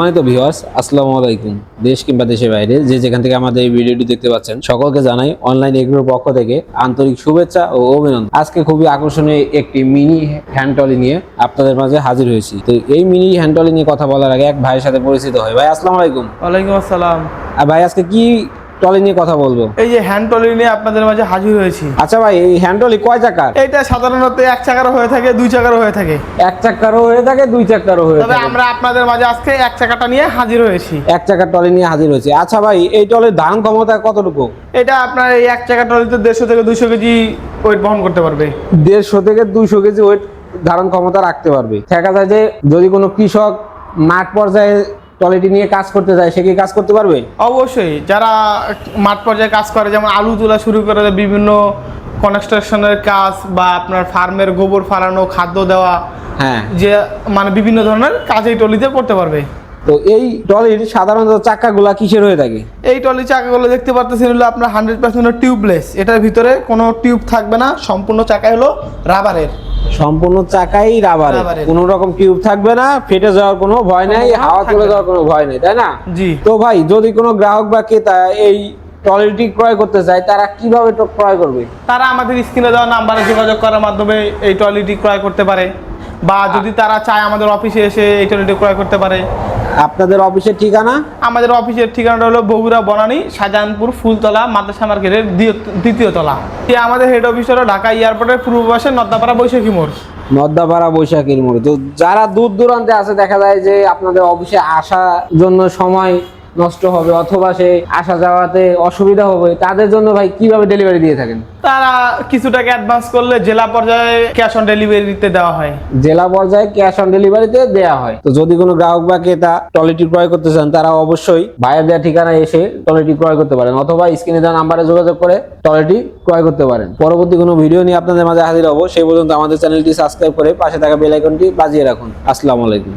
সম্মানিত ভিওয়ার্স আসসালামু আলাইকুম। দেশ কিংবা দেশের বাইরে যে যেখান থেকে আমাদের এই ভিডিওটি দেখতে পাচ্ছেন সকলকে জানাই অনলাইন এগ্রোর পক্ষ থেকে আন্তরিক শুভেচ্ছা ও অভিনন্দন। আজকে খুবই আকর্ষণীয় একটি মিনি হ্যান্ড টলি নিয়ে আপনাদের মাঝে হাজির হয়েছি। তো এই মিনি হ্যান্ড টলি নিয়ে কথা বলার আগে এক ভাইয়ের সাথে পরিচিত হয়। ভাই আসসালামু আলাইকুম। ওয়ালাইকুম আসসালাম। আর ভাই আজকে কি টলি নিয়ে কথা বলব। এই যে হ্যান্ড টলি নিয়ে আপনাদের মাঝে হাজির হয়েছি। আচ্ছা ভাই এই হ্যান্ড টলি কয় চাকার? এইটা সাধারণত এক চাকারও হয়ে থাকে দুই চাকারও হয়ে থাকে। এক চাকারও হয়ে থাকে দুই চাকারও হয়ে তবে থাকে। আমরা আপনাদের মাঝে আজকে এক চাকাটা নিয়ে হাজির হয়েছি। এক চাকার টলি নিয়ে হাজির হয়েছে। আচ্ছা ভাই এই টলের ধারণ ক্ষমতা কতটুকু? এটা আপনার এই এক চাকা টলিতে দেড়শো থেকে দুইশো কেজি ওয়েট বহন করতে পারবে। দেড়শো থেকে দুইশো কেজি ওয়েট ধারণ ক্ষমতা রাখতে পারবে। দেখা যায় যে যদি কোনো কৃষক মাঠ পর্যায়ে টলিটি নিয়ে কাজ করতে যায় সে কি কাজ করতে পারবে? অবশ্যই যারা মাঠ পর্যায়ে কাজ করে যেমন আলু তোলা শুরু করে বিভিন্ন কনস্ট্রাকশনের কাজ বা আপনার ফার্মের গোবর ফালানো খাদ্য দেওয়া হ্যাঁ। যে মানে বিভিন্ন ধরনের কাজ এই টলিতে করতে পারবে। তো এই টলির সাধারণত চাকাগুলা কিসের হয়ে থাকে? এই টলি চাকাগুলো দেখতে পারতেছেন হলো আপনার হান্ড্রেড পার্সেন্ট টিউবলেস এটার ভিতরে কোনো টিউব থাকবে না সম্পূর্ণ চাকা হলো রাবারের সম্পূর্ণ চাকাই রাবার রাবারের। কোনো রকম টিউব থাকবে না ফেটে যাওয়ার কোনো ভয় নাই হাওয়া চলে যাওয়ার কোনো ভয় নেই তাই না? জি। তো ভাই যদি কোনো গ্রাহক বা ক্রেতা এই টয়লেটটি ক্রয় করতে চায় তারা কীভাবে ক্রয় করবে? তারা আমাদের স্ক্রিনে দেওয়া নাম্বারে যোগাযোগ করার মাধ্যমে এই টয়লেটটি ক্রয় করতে পারে। বা যদি তারা চায় আমাদের অফিসে এসে এই টয়লেটটি ক্রয় করতে পারে আপনাদের অফিসের ঠিকানা? আমাদের অফিসের ঠিকানাটা হলো বগুড়া বনানী শাহজাহানপুর ফুলতলা মাদ্রাসা মার্কেটের দ্বিতীয়- তলা। আমাদের হেড অফিস হলো ঢাকা এয়ারপোর্টের পূর্ব পাশে নদ্দাপাড়া বৈশাখী মোড়। নদ্দাপাড়া বৈশাখীর মোড়। তো যারা দূর দূরান্তে আছে দেখা যায় যে আপনাদের অফিসে আসার জন্য সময় নষ্ট হবে অথবা সে আসা যাওয়াতে অসুবিধা হবে তাদের জন্য ভাই কীভাবে ডেলিভারি দিয়ে থাকেন? তারা কিছু টাকা অ্যাডভান্স করলে জেলা পর্যায়ে ক্যাশ অন ডেলিভারিতে দেওয়া হয়। জেলা পর্যায়ে ক্যাশ অন ডেলিভারিতে দেওয়া হয়। তো যদি কোনো গ্রাহক বা ক্রেতা টয়লেটটি ক্রয় করতে চান তারা অবশ্যই ভাইয়ের দেওয়া ঠিকানায় এসে টয়লেটটি ক্রয় করতে পারেন অথবা স্ক্রিনে দেওয়া নাম্বারে যোগাযোগ করে টয়লেটটি ক্রয় করতে পারেন। পরবর্তী কোনো ভিডিও নিয়ে আপনাদের মাঝে হাজির হব সেই পর্যন্ত আমাদের চ্যানেলটি সাবস্ক্রাইব করে পাশে থাকা বেল আইকনটি বাজিয়ে রাখুন। আসসালামু আলাইকুম।